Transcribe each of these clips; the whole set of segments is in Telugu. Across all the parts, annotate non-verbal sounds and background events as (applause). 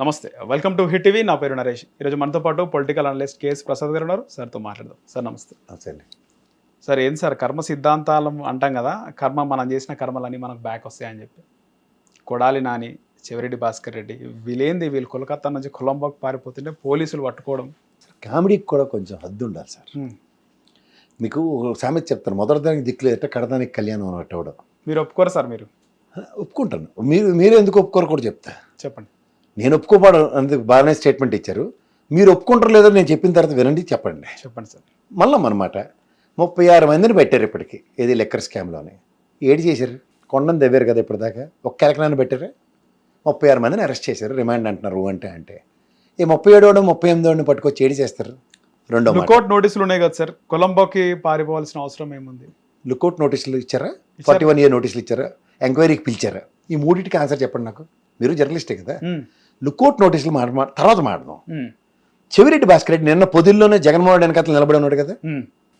నమస్తే. వెల్కమ్ టు హిట్ టీవీ నా పేరు నరేష్. ఈరోజు మనతో పాటు పొలిటికల్ అనలిస్ట్ కేఎస్ ప్రసాద్ గారు ఉన్నారు. సార్తో మాట్లాడదాం. సార్ నమస్తే. అసలు సార్ ఏం సార్ కర్మ సిద్ధాంతాలు అంటాం కదా కర్మ మనం చేసిన కర్మలన్నీ మనకు బ్యాక్ వస్తాయని చెప్పి. కొడాలి నాని చెవిరెడ్డి భాస్కర్ రెడ్డి వీళ్ళేంది? వీళ్ళు కోల్కతా నుంచి కొలంబోకి పారిపోతుంటే పోలీసులు పట్టుకోవడం. కామెడీకి కూడా కొంచెం హద్దు ఉండాలి సార్. మీకు ఒక సామెత చెప్తాను. మొదటి దానికి దిక్కులు ఎట్ట కడదానికి కళ్యాణం అన్నట్టు. మీరు ఒప్పుకోరు సార్ మీరు? ఒప్పుకుంటాను. మీరు మీరు ఎందుకు ఒప్పుకోరు కూడా చెప్తా. చెప్పండి. నేను ఒప్పుకోపాడు అందుకు బాగానే స్టేట్మెంట్ ఇచ్చారు. మీరు ఒప్పుకుంటారు లేదో నేను చెప్పిన తర్వాత వినండి చెప్పండి. చెప్పండి సార్. మళ్ళీ అనమాట ముప్పై ఆరు మందిని పెట్టారు ఇప్పటికి ఏది లెక్కర్ స్కామ్లోనే. ఏడు చేశారు? కొండను దవ్వారు కదా ఇప్పటిదాకా? ఒక్క ఎలకనాన్ని పెట్టారు? ముప్పై ఆరు మందిని అరెస్ట్ చేశారు రిమాండ్ అంటున్నారు అంటే అంటే. ఈ ముప్పై ఏడోడు ముప్పై ఎనిమిదోడిని పట్టుకొచ్చి ఏడు చేస్తారు? రెండో లుకౌట్ నోటీసులు ఉన్నాయి కదా సార్ కొలంబోకి పారిపోవాల్సిన అవసరం ఏముంది? లుకౌట్ నోటీసులు ఇచ్చారా? ఫార్టీ వన్ ఇయర్ నోటీసులు ఇచ్చారా? ఎంక్వైరీకి పిలిచారా? ఈ మూడింటికి ఆన్సర్ చెప్పండి నాకు. మీరు జర్నలిస్టే కదా. లుకౌట్ నోటీసులు మాట మాట- తర్వాత హ్మ్. చెవిరెడ్డి భాస్కర్ రెడ్డి నిన్న పొదిల్లోనే జగన్మోహన్ రెడ్డి వెనకాల నిలబడి ఉన్నాడు కదా.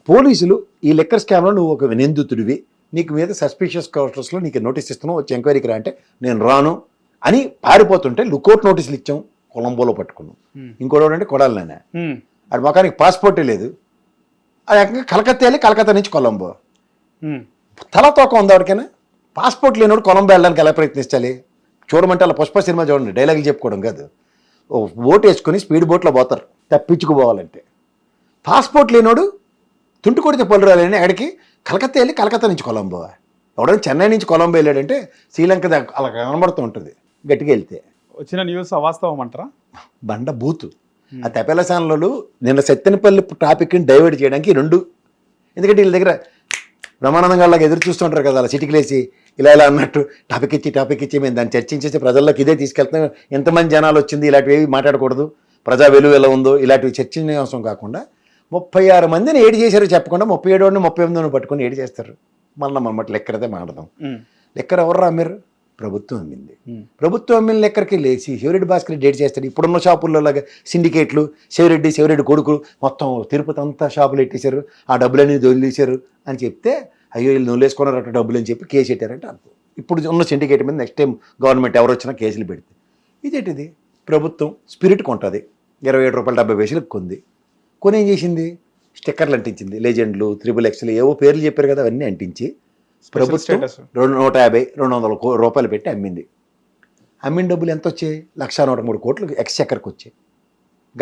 పోలీసులు ఈ లెక్కర్ స్కామ్లో నువ్వు ఒక నిందితుడివి నీకు మీద సస్పిషియస్ క్వార్టర్స్లో నీకు నోటీస్ ఇస్తున్నావు వచ్చి ఎంక్వైరీకి రా అంటే నేను రాను అని పారిపోతుంటే లుకౌట్ నోటీసులు ఇచ్చాం కొలంబోలో పట్టుకున్నాం. ఇంకోటి అంటే కొడాలనే హ్మ్. ఆడి మొఖానికి పాస్పోర్టే లేదు అది ఏకంగా కలకత్తా వెళ్ళి కలకత్తా నుంచి కొలంబో హ్మ్. తల తోక ఉంది ఎవరికైనా పాస్పోర్ట్ లేనోడు కొలంబో వెళ్ళడానికి ఎలా ప్రయత్నించాలి చూడమంటే అలా పుష్ప సినిమా చూడండి డైలాగులు చెప్పుకోవడం కాదు. ఓ బోట్ వేసుకొని స్పీడ్ బోట్లో పోతారు తప్పించుకుపోవాలంటే. పాస్పోర్ట్ లేనోడు తుంటు కొడితే పళ్ళు రాలేని ఎక్కడికి కలకత్తా వెళ్ళి కలకత్తా నుంచి కొలంబో. ఎవడైనా చెన్నై నుంచి కొలంబో వెళ్ళాడంటే శ్రీలంక అలా కనబడుతూ ఉంటుంది గట్టిగా వెళ్తే. వచ్చిన న్యూస్ అవాస్తవం అంటారా? బండ బూతు. ఆ తెపేల ఛానళ్ళు నిన్న సత్తెనపల్లి టాపిక్ని డైవర్ట్ చేయడానికి రెండు. ఎందుకంటే వీళ్ళ దగ్గర బ్రహ్మానందం గారిలాగా ఎదురు చూస్తుంటారు కదా అలా చిటికలేసి. ఇలా ఇలా అన్నట్టు టాపిక్ ఇచ్చి టాపిక్ ఇచ్చి మేము దాన్ని చర్చించేసి ప్రజల్లోకి ఇదే తీసుకెళ్తాం ఎంతమంది జనాలు వచ్చింది ఇలాంటివి మాట్లాడకూడదు. ప్రజా విలువ ఎలా ఉందో ఇలాంటివి చర్చనీయాంశం కాకుండా ముప్పై ఆరు మందిని ఏడు చేశారో చెప్పకుండా ముప్పై ఏడు ముప్పై ఎనిమిదిని పట్టుకొని ఏడు చేస్తారు. మళ్ళీ మమ్మల్ని లెక్కరదే హ్మ్. లెక్కర ఎవరు అమ్మారు ప్రభుత్వం అమ్మింది. ప్రభుత్వం అమ్మిన లెక్కరికి లేచి శివరెడ్డి భాస్కర్ డేట్ చేస్తాడు. ఇప్పుడున్న షాపుల్లో లాగా సిండికేట్లు శివరెడ్డి శివరెడ్డి కొడుకు మొత్తం తిరుపతి అంతా షాపులు ఎట్టేశారు. ఆ డబ్బులన్నీ దొరికేశారు అని చెప్తే అయ్యో వీళ్ళు నొల్లేసుకున్నారట డబ్బులు అని చెప్పి కేసు పెట్టారంటే అనుకో ఇప్పుడు ఉన్న సిండికేట్ మీద నెక్స్ట్ టైం గవర్నమెంట్ ఎవరు వచ్చినా కేసులు పెడితే. ఇదేంటిది? ప్రభుత్వం స్పిరిట్ కొంటుంది. ఇరవై ఏడు రూపాయలు డెబ్బై పైసలకు కొంది కొని ఏం చేసింది? స్టిక్కర్లు అంటించింది. లెజెండ్లు త్రిబుల్ ఎక్స్లు ఏవో పేర్లు చెప్పారు కదా అవన్నీ అంటించి ప్రభుత్వం రెండు నూట యాభై రెండు వందల రూపాయలు పెట్టి అమ్మింది. అమ్మిన డబ్బులు ఎంత వచ్చాయి లక్ష నూట మూడు కోట్లు ఎక్స్చెక్కర్కి వచ్చాయి.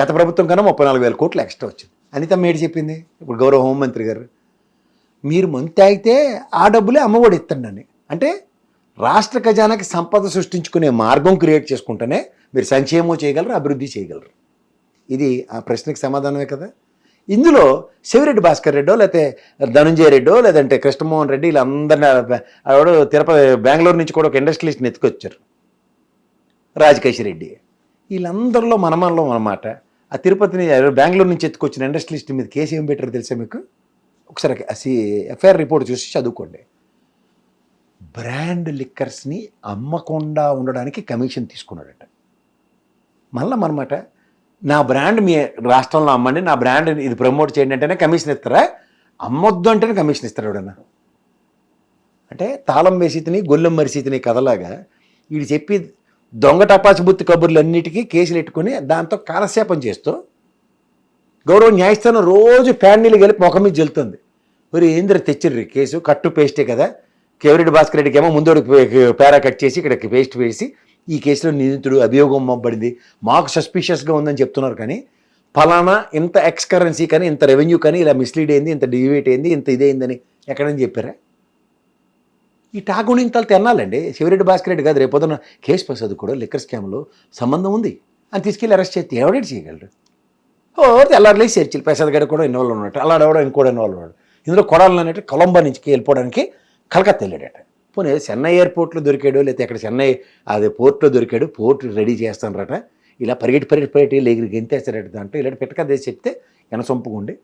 గత ప్రభుత్వం కన్నా ముప్పై నాలుగు వేల కోట్లు ఎక్స్ట్రా వచ్చింది. అనిత మేడి చెప్పింది? ఇప్పుడు గౌరవ హోంమంత్రి గారు మీరు మంతి అయితే ఆ డబ్బులే అమ్మఒడి ఇస్తండి అంటే రాష్ట్ర ఖజానాకి సంపద సృష్టించుకునే మార్గం క్రియేట్ చేసుకుంటేనే మీరు సంక్షేమం చేయగలరు అభివృద్ధి చేయగలరు. ఇది ఆ ప్రశ్నకి సమాధానమే కదా. ఇందులో శివిరెడ్డి భాస్కర్ రెడ్డో లేకపోతే ధనుంజయ రెడ్డో లేదంటే కృష్ణమోహన్ రెడ్డి వీళ్ళందరినీ ఆవిడ తిరుపతి బెంగళూరు నుంచి కూడా ఒక ఇండస్ట్రియలిస్ట్ని ఎత్తుకొచ్చారు. రాజకేష్ రెడ్డి. వీళ్ళందరిలో మనమల్లో అన్నమాట ఆ తిరుపతిని బెంగళూరు నుంచి ఎత్తుకొచ్చిన ఇండస్ట్రియలిస్ట్ మీద కేసు ఏం పెట్టారు తెలుసా మీకు? ఒకసారి ఎఫ్ఐఆర్ రిపోర్ట్ చూసి చదువుకోండి. బ్రాండ్ లిక్కర్స్ని అమ్మకుండా ఉండడానికి కమిషన్ తీసుకున్నాడట. మళ్ళీ అనమాట నా బ్రాండ్ మీ రాష్ట్రంలో అమ్మండి నా బ్రాండ్ ఇది ప్రమోట్ చేయండి అంటేనే కమిషన్ ఇస్తారా? అమ్మొద్దు అంటేనే కమిషన్ ఇస్తాడు ఎవడన్నా? అంటే తాళం వేసి తిని గొల్లెం మరిసి తిని కథలాగా వీడు చెప్పి దొంగ టపాచి బుత్తి కబుర్లు అన్నిటికీ కేసులు పెట్టుకుని దాంతో కాలక్షేపం చేస్తూ గౌరవ న్యాయస్థానం రోజు ఫ్యామిలీలు కలిపి ముఖం మీద జల్లుతుంది. మరి ఏంద్ర తెచ్చిర్రు కేసు కట్టు పేస్టే కదా. కేవరెడ్డి భాస్కర్ రెడ్డికి ఏమో ముందు పేరా కట్ చేసి ఇక్కడ పేస్ట్ వేసి ఈ కేసులో నిందితుడు అభియోగం పంపబడింది మాకు సస్పిషియస్గా ఉందని చెప్తున్నారు కానీ ఫలానా ఇంత ఎక్స్ కరెన్సీ కానీ ఇంత రెవెన్యూ కానీ ఇలా మిస్లీడ్ అయింది ఇంత డివేట్ అయింది ఇంత ఇదేందని ఎక్కడని చెప్పారా? ఈ టాగుని ఇంత తినాలండి శివరెడ్డి భాస్కర్ రెడ్డి కాదు రేపొద్దున కేసు ప్రసాద్ కూడా లిక్కర్ స్కామ్లో సంబంధం ఉంది. అని తీసుకెళ్ళి అరెస్ట్ చేస్తే ఎవడేటి చేయగలరు ఓ తెల్లారులే చర్చిలు ప్రసాద్ గారు కూడా ఇన్వాల్వ్ ఉన్నట్టు అలా ఎవడో ఇంకోటి ఇన్వాల్వ్ అయ్యాడు ఇందులో కొడాలన్నట్టు కొలంబో నుంచి వెళ్ళిపోవడానికి కలకత్తా వెళ్ళాడట. పోనీ చెన్నై ఎయిర్పోర్ట్లో దొరికాడు లేకపోతే ఇక్కడ చెన్నై అదే పోర్ట్లో దొరికాడు పోర్ట్ రెడీ చేస్తానరట. ఇలా పరిగెట్టి పరిగెట్టి పరిగెట్టి లేగిరి గెంతేస్తారట దాంట్లో. ఇలా పెట్టకదేసి చెప్తే ఎనసొంపుకుండి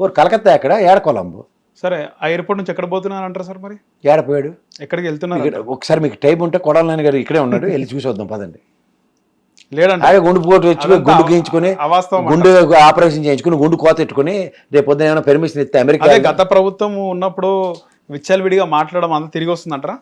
ఓ కలకత్తా ఎక్కడ? ఏడ కొలంబో? సరే ఆ ఎయిర్పోర్ట్ నుంచి ఎక్కడ పోతున్నారు అంటారు సార్ మరి? ఏడపోయాడు ఎక్కడికి వెళ్తున్నారు ఇక్కడ ఒకసారి మీకు టైం ఉంటే కొడాలని గారు ఇక్కడే ఉన్నాడు వెళ్ళి చూసి వద్దాం పదండి. ఆయన గుండు పోటు వచ్చి అదంతా గుండు గీయించుకుని అవాస్తవం గుండు ఆపరేషన్ చేయించుకుని గుండు కోత ఎట్టుకుని రేపు పొద్దున ఏమైనా పెర్మిషన్ ఇస్తే అమెరికా గత ప్రభుత్వం ఉన్నప్పుడు విచ్చలవిడిగా మాట్లాడడం అంతా తిరిగి వస్తుందంటారా.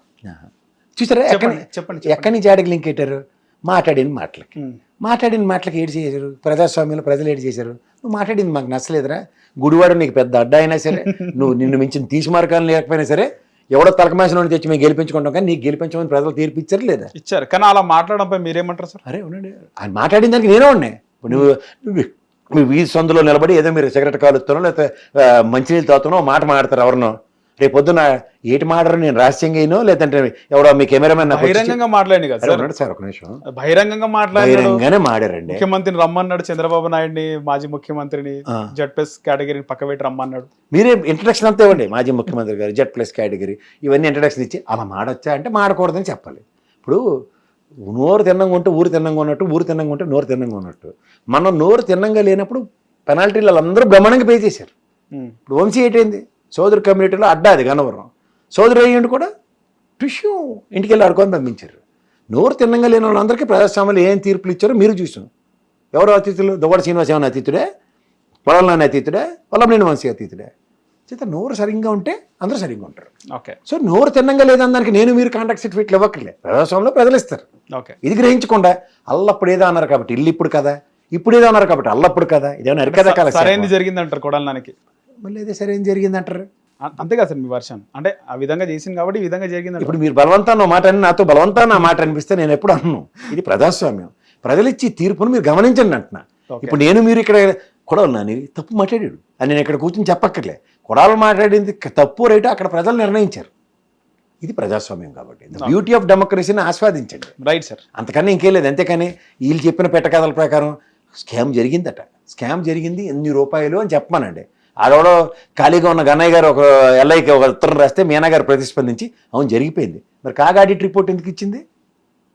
చూసారా? ఎక్కడి చెప్పండి. ఎక్కడి నుంచి ఆడికి లింక్ పెట్టారు? మాట్లాడిన మాటలకి. మాట్లాడిన మాటలకి ఏడు చేశారు. ప్రజాస్వామ్యంలో ప్రజలు ఏడు చేశారు. నువ్వు మాట్లాడింది మాకు నచ్చలేదురా. గుడివాడు నీకు పెద్ద అడ్డా అయినా సరే (laughs) నువ్వు నిన్ను మించిన తీసి మార్గాలు లేకపోయినా సరే ఎవడో తలకమాసిన తెచ్చి మేము గెలిపించుకుంటాం కానీ నీకు గెలిపించమని ప్రజలు తీర్పిచ్చారు లేదా ఇచ్చారు. కానీ అలా మాట్లాడడంపై మీరేమంటారు సార్? అరే ఉండండి. ఆయన మాట్లాడిన దానికి నేనే ఉన్నాయి ఇప్పుడు నువ్వు నువ్వు మీ వీధి సందులో నిలబడి ఏదో మీరు సిగరెట్ కాలుస్తానో లేకపోతే మంచినీళ్ళు తాగుతానో ఓ మాట మాడతారు ఎవరినో. రేపు పొద్దున ఏటి మాడరు నేను రహస్యంగా అయినో లేదంటే ఎవడో మీ కెమెరామెన్ బహిరంగంగా మాట్లాడింది కదా సార్. సార్ ఒక నిమిషం. బహిరంగంగా బహిరంగానే మాడారండి. ముఖ్యమంత్రిని రమ్మన్నాడు చంద్రబాబు నాయుడిని మాజీ ముఖ్యమంత్రిని ఆ. జడ్పెస్ కేటగిరీని పక్క పెట్టి రమ్మన్నాడు. మీరే ఇంట్రడక్షన్ అంతా ఇవ్వండి మాజీ ముఖ్యమంత్రి గారు జెడ్ ప్లస్ కేటగిరీ. ఇవన్నీ ఇంట్రడక్షన్ ఇచ్చి అలా మాడొచ్చా అంటే మాడకూడదని చెప్పాలి. ఇప్పుడు నోరు తిన్నంగా ఉంటే ఊరు తిన్నంగా ఉన్నట్టు ఊరు తిన్నంగా ఉంటే నోరు తిన్నంగా ఉన్నట్టు. మనం నోరు తిన్నంగా లేనప్పుడు పెనాల్టీలు వాళ్ళందరూ బ్రహ్మాండంగా పే చేశారు. ఇప్పుడు వంశీ ఏంటైంది? సోదరు కమ్యూనిటీలో అడ్డా అది గన్నవరం. సోదరు అయ్యండి కూడా టిష్యూ ఇంటికి వెళ్ళి ఆడుకొని పంపించారు. నోరు తిన్నంగా లేని వాళ్ళందరికీ ప్రజాస్వామ్యంలో ఏం తీర్పులు ఇచ్చారో మీరు చూసాం ఎవరో అతిథులు? దువ్వడ శ్రీనివాస్ ఏమైనా అతిథుడే? పొలంలోని అతిథుడే? పొలంనేని వంశీ అతిథుడే? చేత నోరు సరిగ్గా ఉంటే అందరూ సరిగ్గా ఉంటారు. ఓకే. సో నోరు తిన్నంగా లేదని దానికి నేను మీరు కాంటాక్ట్ సర్టిఫికెట్లు ఇవ్వట్లే ప్రజాస్వామ్యంలో ప్రజలు ఇస్తారు. ఓకే. ఇది గ్రహించకుండా అల్లప్పుడు ఏదో అన్నారు కాబట్టి ఇల్లు ఇప్పుడు కదా ఇప్పుడు ఏదో అన్నారు కాబట్టి అల్లప్పుడు కదా ఇదేమన్నా ఎరకదా సరైనది జరిగింది అంటారు కొడాలనానికి మళ్ళీ అదే సరే ఏం జరిగింది అంటారు అంతే కదా సార్ మీ వర్షన్. అంటే ఆ విధంగా చేసింది కాబట్టి ఈ విధంగా జరిగింది ఇప్పుడు మీరు బలవంతాన్ని మాట అని నాతో బలవంతాన్ని ఆ మాట అనిపిస్తే నేను ఎప్పుడు అన్ను. ఇది ప్రజాస్వామ్యం. ప్రజలు ఇచ్చి తీర్పును మీరు గమనించండి అంటున్నా. ఇప్పుడు నేను మీరు ఇక్కడ కొడవలు నాని తప్పు మాట్లాడాడు. అని నేను ఇక్కడ కూర్చొని చెప్పక్కర్లే. కొడాలు మాట్లాడింది తప్పు రైట్ అక్కడ ప్రజలు నిర్ణయించారు. ఇది ప్రజాస్వామ్యం కాబట్టి. బ్యూటీ ఆఫ్ డెమోక్రసీని ఆస్వాదించండి. రైట్ సార్ అంతకన్నా ఇంకేం లేదు. అంతేకాని వీళ్ళు చెప్పిన పెట్టకథల ప్రకారం స్కామ్ జరిగిందట. స్కామ్ జరిగింది. ఎన్ని రూపాయలు అని చెప్పమానండి. ఆడవాడో ఖాళీగా ఉన్న గన్నయ్య గారు ఒక ఎల్ఐకి ఒక ఉత్తరం రాస్తే మీనా గారు ప్రతిస్పందించి అవును జరిగిపోయింది. మరి కాగా ఆడిట్ రిపోర్ట్ ఎందుకు ఇచ్చింది?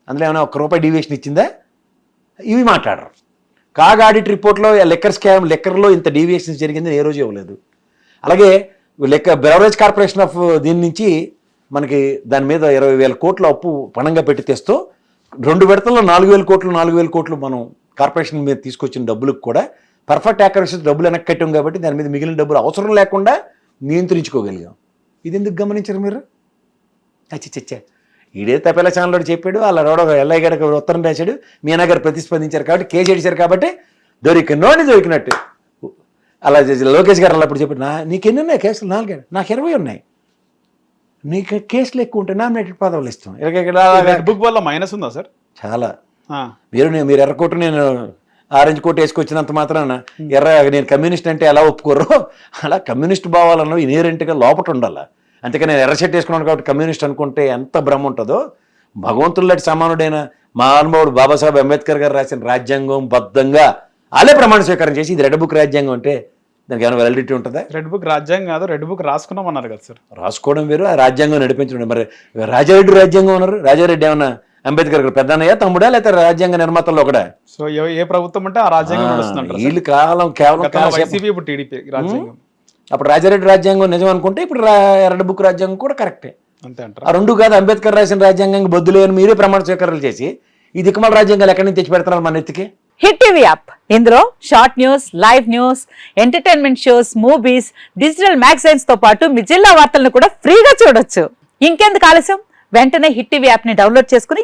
అందులో ఏమైనా ఒక్క రూపాయి డీవియేషన్ ఇచ్చిందా? ఇవి మాట్లాడరు. కాగా ఆడిట్ రిపోర్ట్లో లెక్కర్ స్కామ్ లెక్కర్లో ఇంత డీవియేషన్స్ జరిగిందని ఏ రోజు ఇవ్వలేదు. అలాగే లెక్క బెవరేజ్ కార్పొరేషన్ ఆఫ్ దీని నుంచి మనకి దాని మీద ఇరవై వేల కోట్ల అప్పు పణంగా పెట్టి తెస్తూ రెండు విడతల్లో నాలుగు వేల కోట్లు నాలుగు వేల కోట్లు మనం కార్పొరేషన్ మీద తీసుకొచ్చిన డబ్బులకు కూడా పర్ఫెక్ట్ యాక్యురసీ డబ్బులు వెనక్కి కట్టాం కాబట్టి దాని మీద మిగిలిన డబ్బులు అవసరం లేకుండా నియంత్రించుకోగలిగాం. ఇది ఎందుకు గమనించరు మీరు? అచ్చిచ్చచ్చా. ఈడే తపేలా ఛానల్ చెప్పాడు అలా రోడ ఎల్ఐ గారికి ఉత్తరం రాశాడు మీనా గారు ప్రతిస్పందించారు కాబట్టి కేసు ఏడిచారు కాబట్టి దొరికినోని దొరికినట్టు. అలా చేసి లోకేష్ గారు అలా అప్పుడు చెప్పాడు నా నీకెన్ని ఉన్నాయి కేసులు? నాలుగే నాకు ఇరవై ఉన్నాయి. నీకు కేసులు ఎక్కువ ఉంటే నామినేటెడ్ పదవులు ఇస్తాం. బుక్ వల్ల మైనస్ ఉందా సార్? చాలా. మీరు నేను మీరు ఎర్ర కోటు నేను ఆరెంజ్ కోట్ వేసుకొచ్చినంత మాత్రాన ఎర్ర నేను కమ్యూనిస్ట్ అంటే ఎలా ఒప్పుకోరో అలా కమ్యూనిస్ట్ భావాలను ఇనేరెంట్గా లోపట ఉండాలి అంతేకాని నేను ఎర్ర షర్ట్ వేసుకున్నాను కాబట్టి కమ్యూనిస్ట్ అనుకుంటే ఎంత భ్రమ ఉంటుందో భగవంతుల్లాంటి సమానుడైన మహానుభావుడు బాబాసాహెబ్ అంబేద్కర్ గారు రాసిన రాజ్యాంగం బద్ధంగా అలే ప్రమాణ స్వీకారం చేసి ఇది రెడ్ బుక్ రాజ్యాంగం అంటే దానికి ఏమైనా వెలిడిటీ ఉంటుందా? రెడ్ బుక్ రాజ్యాంగం కాదు రెడ్ బుక్ రాసుకున్నాం అన్నారు కదా సార్. రాసుకోవడం వేరు ఆ రాజ్యాంగం నడిపించడం. మరి రాజారెడ్డి రాజ్యాంగం ఉన్నారు రాజారెడ్డి ఏమన్నా అంబేద్కర్ గారు పెద్దన్నయ్య తమ్ముడా లేకపోతే రాజ్యాంగ నిర్మాతల్లో ఒకడా? సో ఏ- ఏ ప్రభుత్వం అంటే ఆ రాజ్యాంగం నడుస్తుందంటారు వీళ్ళు కాలం కేవలం కాలక్షేపం. వైసీపీ ఇప్పుడు టీడీపీ రాజ్యాంగం. అప్పుడు రాజారెడ్డి రాజ్యాంగం నిజం అనుకుంటే ఇప్పుడు రా ఎర్రడ్ బుక్ రాజ్యాంగం కూడా కరెక్టే. అంతే అంటారా? ఆ రెండు కాదు అంబేద్కర్ రాసిన రాజ్యాంగం బొద్దులే అని మీరే ప్రమాణ స్వీకారాలు చేసి ఈ దిక్కుమాల రాజ్యాంగాలు ఎక్కడి నుంచి తెచ్చి పెడతారు మన ఎత్తికి హిట్ టీవీ యాప్. ఇందులో short news live news entertainment shows movies digital మ్యాగజైన్స్తో పాటు మీ జిల్లా వార్తలను కూడా ఫ్రీగా చూడొచ్చు. ఇంకెందుకు ఆలస్యం? వెంటనే హిట్ టీవీ యాప్ని డౌన్లోడ్ చేసుకుని